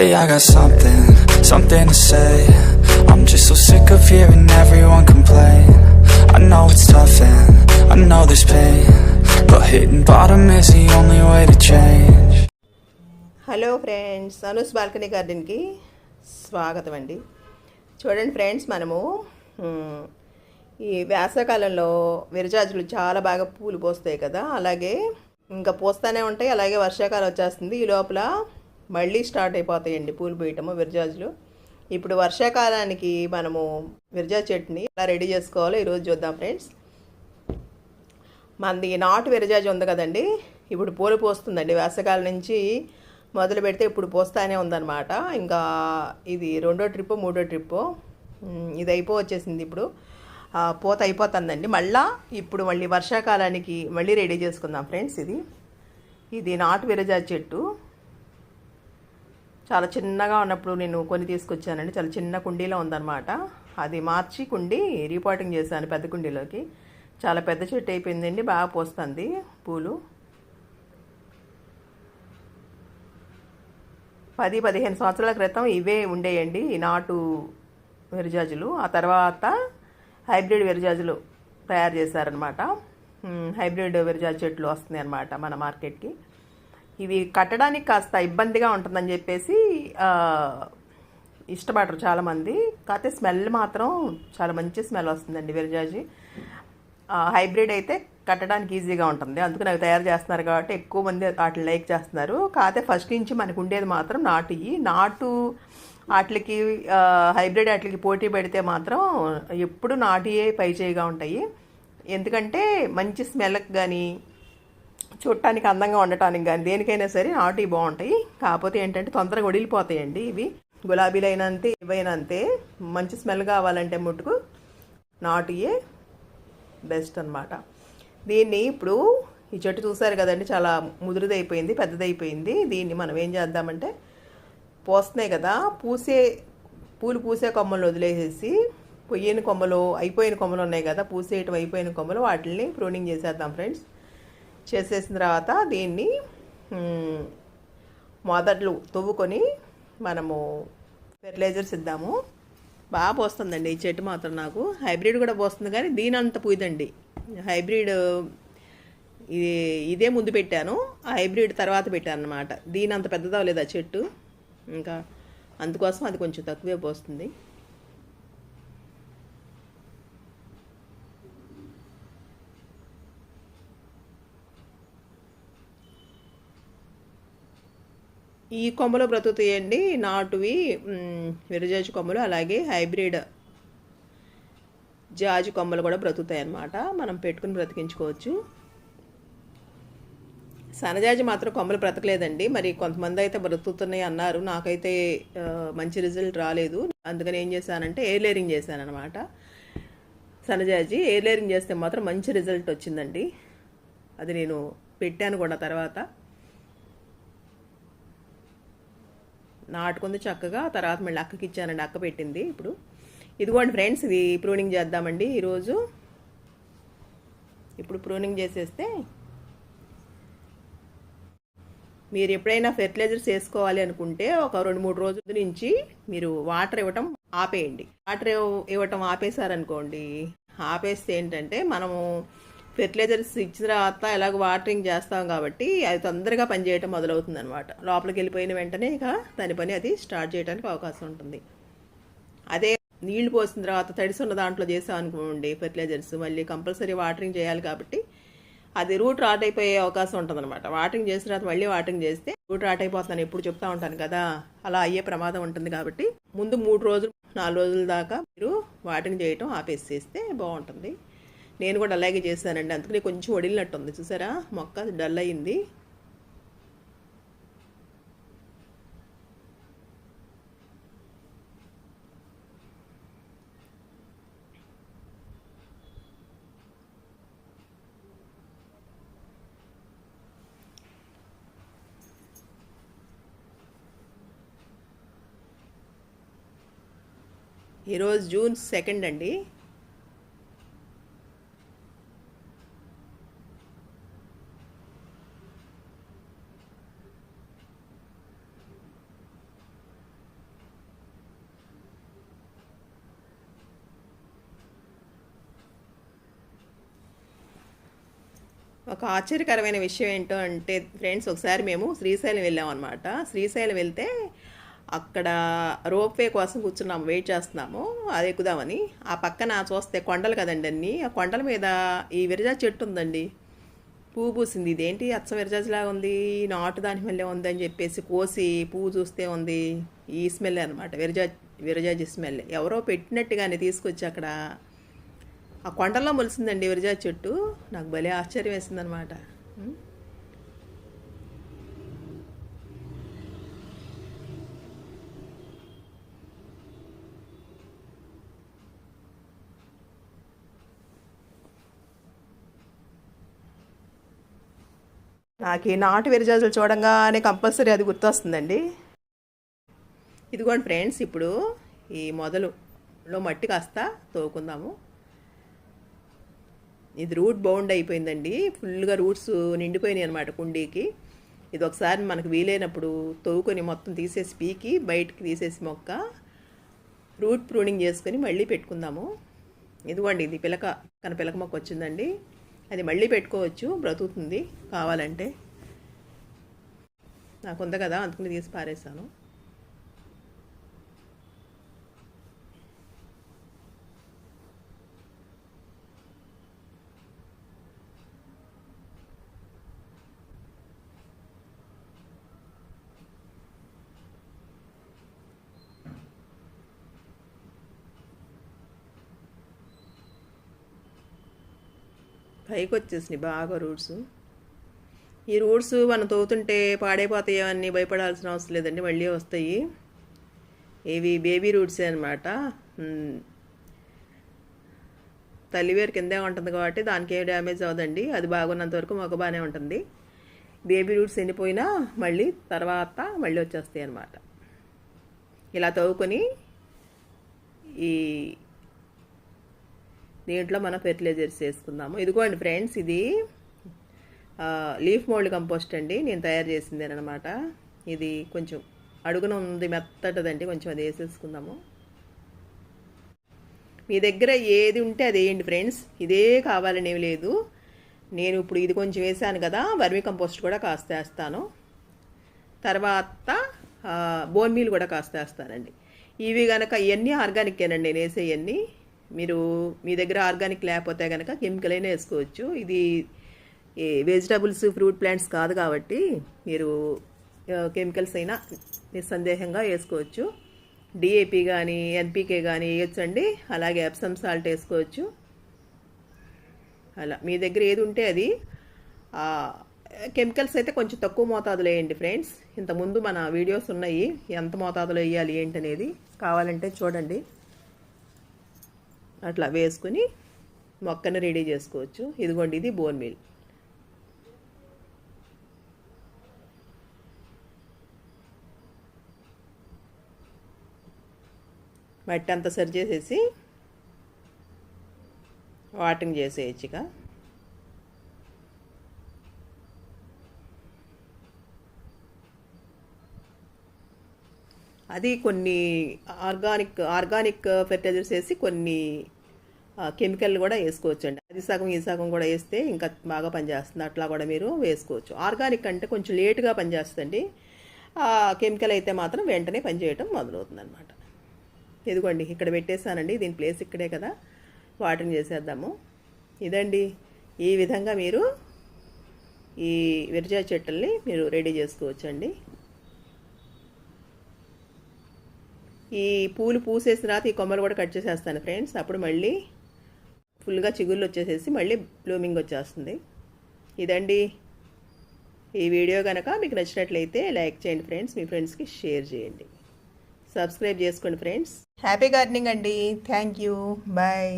Hey, I got something, something to say. I'm just so sick of hearing everyone complain. I know it's tough and I know there's pain. But hitting bottom is the only way to change. Hello friends Anu's balcony గార్డెన్కి స్వాగతం అండి చూడండి friends మనము ఈ వేసవకాలంలో విరజాజులు చాలా బాగా పూలు పోస్తాయి కదా అలాగే ఇంకా పోస్తూనే ఉంటాయి అలాగే వర్షాకాలం వచ్చేస్తుంది ఈ లోపల మళ్ళీ స్టార్ట్ అయిపోతాయండి పూలు పూయటము విరజాజులు. ఇప్పుడు వర్షాకాలానికి మనము విరజా చెట్టుని ఎలా రెడీ చేసుకోవాలో ఈరోజు చూద్దాం ఫ్రెండ్స్. మనది నాటు విరజాజి ఉంది కదండి ఇప్పుడు పూలు పోస్తుందండి. వేసవికాలం నుంచి మొదలు పెడితే ఇప్పుడు పోస్తానే ఉందన్నమాట. ఇంకా ఇది రెండో ట్రిప్పు మూడో ట్రిప్పు ఇది అయిపో వచ్చేసింది ఇప్పుడు. పూత అయిపోతుందండి. మళ్ళా ఇప్పుడు మళ్ళీ వర్షాకాలానికి మళ్ళీ రెడీ చేసుకుందాం ఫ్రెండ్స్ ఇది. ఇది నాటు విరజాజి చెట్టు. చాలా చిన్నగా ఉన్నప్పుడు నేను కొన్ని తీసుకొచ్చానండి. చాలా చిన్న కుండీలో ఉందన్నమాట. అది మార్చి కుండీ రీపాటింగ్ చేశాను పెద్ద కుండీలోకి. చాలా పెద్ద చెట్టు అయిపోయిందండి. బాగా పోస్తుంది పూలు. పది పదిహేను సంవత్సరాల క్రితం ఇవే ఉండేయండి ఈ నాటు విరజాజులు ఆ తర్వాత హైబ్రిడ్ విరజాజులు తయారు చేశారనమాట హైబ్రిడ్ విరజాజు చెట్లు వస్తున్నాయి అన్నమాట మన మార్కెట్కి. ఇవి కట్టడానికి కాస్త ఇబ్బందిగా ఉంటుందని చెప్పేసి ఇష్టపడరు చాలామంది. కాకపోతే స్మెల్ మాత్రం చాలా మంచి స్మెల్ వస్తుందండి విరజాజి. హైబ్రిడ్ అయితే కట్టడానికి ఈజీగా ఉంటుంది. అందుకని అవి తయారు చేస్తున్నారు కాబట్టి ఎక్కువ మంది వాటిని లైక్ చేస్తున్నారు. కాకపోతే ఫస్ట్ నుంచి మనకు ఉండేది మాత్రం నాటు. ఇవి నాటు వాటికి హైబ్రిడ్ వాటికి పోటీ పెడితే మాత్రం ఎప్పుడు నాటియే పై చేయిగా ఉంటాయి. ఎందుకంటే మంచి స్మెల్కి కానీ చూడటానికి అందంగా ఉండటానికి కానీ దేనికైనా సరే నాటు బాగుంటాయి. కాకపోతే ఏంటంటే తొందరగా ఒడిలిపోతాయండి ఇవి. గులాబీలైనంతే ఇవైనంతే. మంచి స్మెల్ కావాలంటే ముట్టుకు నాటుయే బెస్ట్ అన్నమాట. దీన్ని ఇప్పుడు ఈ చెట్టు చూసారు కదండి చాలా ముదురుదైపోయింది పెద్దదైపోయింది. దీన్ని మనం ఏం చేద్దామంటే పోస్తున్నాయి కదా పూసే పూలు పూసే కొమ్మలు వదిలేసేసి పొయ్యిన కొమ్మలు అయిపోయిన కొమ్మలు ఉన్నాయి కదా పూసేయటం అయిపోయిన కొమ్మలు వాటిని ప్రూనింగ్ చేసేద్దాం ఫ్రెండ్స్. చేసేసిన తర్వాత దీన్ని మొదట్లు తువ్వుకొని మనము ఫెర్టిలైజర్స్ ఇద్దాము. బాగా పోస్తుందండి ఈ చెట్టు మాత్రం నాకు. హైబ్రిడ్ కూడా పోస్తుంది కానీ దీని అంత పూయదండి హైబ్రిడ్ ఇది ఇదే ముందు పెట్టాను. ఆ హైబ్రిడ్ తర్వాత పెట్టాను అనమాట దీని అంత పెద్దదా లేదా చెట్టు. ఇంకా అందుకోసం అది కొంచెం తక్కువే పోస్తుంది. ఈ కొమ్మలు బ్రతుకుతాయండి. నాటువి విరజాజి కొమ్మలు అలాగే హైబ్రిడ్ జాజి కొమ్మలు కూడా బ్రతుకుతాయి అన్నమాట మనం పెట్టుకుని బ్రతికించుకోవచ్చు. సనజాజి మాత్రం కొమ్మలు బ్రతకలేదండి. మరి కొంతమంది అయితే బ్రతుకుతున్నాయి అన్నారు. నాకైతే మంచి రిజల్ట్ రాలేదు. అందుకని ఏం చేశానంటే ఎయిర్ లేరింగ్ చేశాను అనమాట సనజాజి ఎయిర్ లేరింగ్ చేస్తే మాత్రం మంచి రిజల్ట్ వచ్చిందండి. అది నేను పెట్టాను కూడా తర్వాత. నాటుకుంది చక్కగా తర్వాత మళ్ళీ అక్కకి ఇచ్చానండి అక్క పెట్టింది ఇప్పుడు. ఇదిగోండి ఫ్రెండ్స్ ఇది ప్రూనింగ్ చేద్దామండి ఈరోజు. ఇప్పుడు ప్రూనింగ్ చేసేస్తే మీరు ఎప్పుడైనా ఫెర్టిలైజర్స్ వేసుకోవాలి అనుకుంటే ఒక రెండు మూడు రోజుల నుంచి మీరు వాటర్ ఇవ్వటం ఆపేయండి. వాటర్ ఇవ్వటం ఆపేశారనుకోండి ఆపేస్తే ఏంటంటే మనము ఫెర్టిలైజర్స్ ఇచ్చిన తర్వాత ఎలాగ వాటరింగ్ చేస్తాం కాబట్టి అది తొందరగా పనిచేయటం మొదలవుతుంది అనమాట లోపలికి వెళ్ళిపోయిన వెంటనే ఇక దాని పని అది స్టార్ట్ చేయడానికి అవకాశం ఉంటుంది. అదే నీళ్ళు పోసిన తర్వాత తడిసున్న దాంట్లో చేసాం అనుకోండి ఫెర్టిలైజర్స్ మళ్ళీ కంపల్సరీ వాటరింగ్ చేయాలి కాబట్టి అది రూట్ రాట్ అయిపోయే అవకాశం ఉంటుంది అనమాట వాటరింగ్ చేసిన తర్వాత మళ్ళీ వాటరింగ్ చేస్తే రూట్ రాట్ అయిపోతాను ఎప్పుడు చెప్తా ఉంటాను కదా అలా అయ్యే ప్రమాదం ఉంటుంది కాబట్టి ముందు మూడు రోజులు నాలుగు రోజుల దాకా మీరు వాటరింగ్ చేయటం ఆపేసేస్తే బాగుంటుంది. నేను కూడా అలాగే చేశానండి. అందుకనే కొంచెం వడిలినట్టు ఉంది చూసారా? మొక్క డల్ అయింది. ఈరోజు జూన్ సెకండ్ అండి. ఒక ఆశ్చర్యకరమైన విషయం ఏంటో అంటే ఫ్రెండ్స్ ఒకసారి మేము శ్రీశైలం వెళ్ళాం అనమాట శ్రీశైలం వెళ్తే అక్కడ రోప్వే కోసం కూర్చున్నాము వెయిట్ చేస్తున్నాము అది ఎక్కుదామని. ఆ పక్కన చూస్తే కొండలు కదండి అన్నీ. ఆ కొండల మీద ఈ విరజా చెట్టు ఉందండి. పువ్వు పూసింది. ఇదేంటి అచ్చ విరజాజిలాగా ఉంది? నాటు దాని స్మెల్ ఉందని చెప్పేసి కోసి పువ్వు చూస్తే ఉంది. ఈ స్మెల్ అనమాట విరజా విరజాజి స్మెల్. ఎవరో పెట్టినట్టుగానే తీసుకొచ్చి అక్కడ ఆ కొండల్లో మొలిసిందండి విరజా చెట్టు. నాకు భలే ఆశ్చర్యం వేసిందనమాట నాకు ఈ నాటు విరజాజులు చూడంగానే కంపల్సరీ అది గుర్తొస్తుందండి. ఇదిగోండి ఫ్రెండ్స్ ఇప్పుడు ఈ మొదలులో మట్టి కాస్త తోకుందాము ఇది రూట్ బౌండ్ అయిపోయిందండి. ఫుల్గా రూట్స్ నిండిపోయినాయి అనమాట కుండీకి. ఇది ఒకసారి మనకు వీలైనప్పుడు తవ్వుకొని మొత్తం తీసేసి పీకి బయటికి తీసేసి మొక్క రూట్ ప్రూనింగ్ చేసుకొని మళ్ళీ పెట్టుకుందాము. ఇదిగోండి ఇది పిలక కన పిలక మొక్క వచ్చిందండి. అది మళ్ళీ పెట్టుకోవచ్చు బ్రతుకుతుంది కావాలంటే. నాకు ఉంది కదా అందుకని తీసి పారేసాను పైకి వచ్చేసినాయి బాగా రూట్స్. ఈ రూట్స్ మనం తవ్వుతుంటే పాడైపోతాయో అని భయపడాల్సిన అవసరం లేదండి మళ్ళీ వస్తాయి. ఇవి బేబీ రూట్సే అనమాట తల్లివేరు కిందే ఉంటుంది కాబట్టి దానికి ఏ డ్యామేజ్ అవ్వదండి అది బాగున్నంత వరకు మొక్క బాగానే ఉంటుంది. బేబీ రూట్స్ ఎండిపోయినా మళ్ళీ తర్వాత మళ్ళీ వచ్చేస్తాయి అనమాట ఇలా తవ్వుకొని ఈ దీంట్లో మనం ఫెర్టిలైజర్స్ వేసుకుందాము ఇదిగోండి ఫ్రెండ్స్ ఇది లీఫ్ మోల్డ్ కంపోస్ట్ అండి. నేను తయారు చేసింది అనమాట ఇది కొంచెం అడుగున ఉంది మెత్తటదండి. కొంచెం అది వేసేసుకుందాము. మీ దగ్గర ఏది ఉంటే అది వేయండి ఫ్రెండ్స్. ఇదే కావాలనేవి లేదు. నేను ఇప్పుడు ఇది కొంచెం వేసాను కదా వర్మి కంపోస్ట్ కూడా కాస్త వేస్తాను తర్వాత బోన్ మీల్ కూడా కాస్త వేస్తానండి ఇవి కనుక ఇవన్నీ ఆర్గానికేనండి నేను వేసేవన్నీ మీరు మీ దగ్గర ఆర్గానిక్ లేకపోతే కనుక కెమికల్ అయినా వేసుకోవచ్చు. ఇది వెజిటబుల్స్ ఫ్రూట్ ప్లాంట్స్ కాదు కాబట్టి మీరు కెమికల్స్ అయినా నిస్సందేహంగా వేసుకోవచ్చు. డిఏపి కానీ ఎన్పికే కానీ వేయొచ్చండి. అలాగే ఎప్సమ్ సాల్ట్ వేసుకోవచ్చు. అలా మీ దగ్గర ఏది ఉంటే అది. కెమికల్స్ అయితే కొంచెం తక్కువ మోతాదులో వేయండి ఫ్రెండ్స్. ఇంతకుముందు మన వీడియోస్ ఉన్నాయి. ఎంత మోతాదులో వేయాలి ఏంటనేది కావాలంటే చూడండి. అట్లా వేసుకుని మొక్కను రెడీ చేసుకోవచ్చు. ఇదిగోండి ఇది బోన్ మీల్. మట్టి అంతా సరి చేసేసి వాటింగ్ చేసేయచ్చు ఇక అది కొన్ని ఆర్గానిక్ ఆర్గానిక్ ఫెర్టిలైజర్స్ వేసి కొన్ని కెమికల్ కూడా వేసుకోవచ్చు అండి అది సగం ఈ సగం కూడా వేస్తే ఇంకా బాగా పనిచేస్తుంది. అట్లా కూడా మీరు వేసుకోవచ్చు. ఆర్గానిక్ అంటే కొంచెం లేటుగా పనిచేస్తుంది కెమికల్ అయితే మాత్రం వెంటనే పనిచేయటం మొదలవుతుంది అనమాట ఇదిగోండి ఇక్కడ పెట్టేశానండి. దీని ప్లేస్ ఇక్కడే కదా. వాటర్ని చేసేద్దాము. ఇదండి. ఈ విధంగా మీరు ఈ విరజా చెట్టుల్ని మీరు రెడీ చేసుకోవచ్చండి. ఈ పూలు పూసేసిన తర్వాత ఈ కొమ్మలు కూడా కట్ చేసేస్తాను ఫ్రెండ్స్ అప్పుడు మళ్ళీ ఫుల్గా చిగుళ్ళు వచ్చేసేసి మళ్ళీ బ్లూమింగ్ వచ్చేస్తుంది. ఇదండి ఈ వీడియో కనుక మీకు నచ్చినట్లయితే లైక్ చేయండి ఫ్రెండ్స్ మీ ఫ్రెండ్స్కి షేర్ చేయండి. సబ్స్క్రైబ్ చేసుకోండి ఫ్రెండ్స్. హ్యాపీ గార్డెనింగ్ అండి. Thank you. బాయ్.